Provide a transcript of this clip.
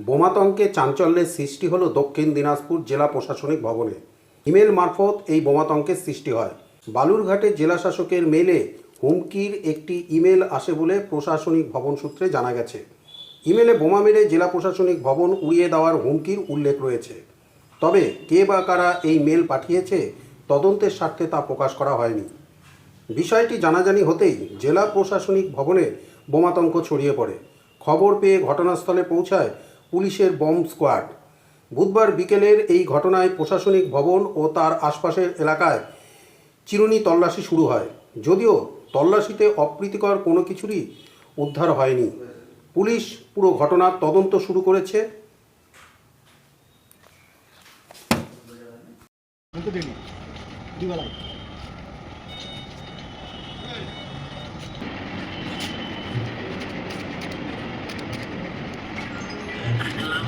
বোমাতঙ্কে চাঞ্চল্যের সৃষ্টি হলো দক্ষিণ দিনাজপুর জেলা প্রশাসনিক ভবনে। ইমেল মারফত এই বোমাতঙ্কের সৃষ্টি হয়। বালুরঘাটে জেলা শাসকের মেলে হুমকির একটি ইমেল আসে বলে প্রশাসনিক ভবন সূত্রে জানা গেছে। ইমেলে বোমা মেরে জেলা প্রশাসনিক ভবন উড়িয়ে দেওয়ার হুমকির উল্লেখ রয়েছে। তবে কে বা কারা এই মেল পাঠিয়েছে, তদন্তের স্বার্থে তা প্রকাশ করা হয়নি। বিষয়টি জানাজানি হতেই জেলা প্রশাসনিক ভবনে বোমাতঙ্ক ছড়িয়ে পড়ে। খবর পেয়ে ঘটনাস্থলে পৌঁছায় পুলিশের বম্ব স্কোয়াড। বুধবার বিকেলের এই ঘটনায় প্রশাসনিক ভবন ও তার আশপাশের এলাকায় চিরুনি তল্লাশি শুরু হয়। যদিও তল্লাশিতে অপ্রীতিকর কোনো কিছুরই উদ্ধার হয়নি। পুলিশ পুরো ঘটনার তদন্ত শুরু করেছে। Yeah.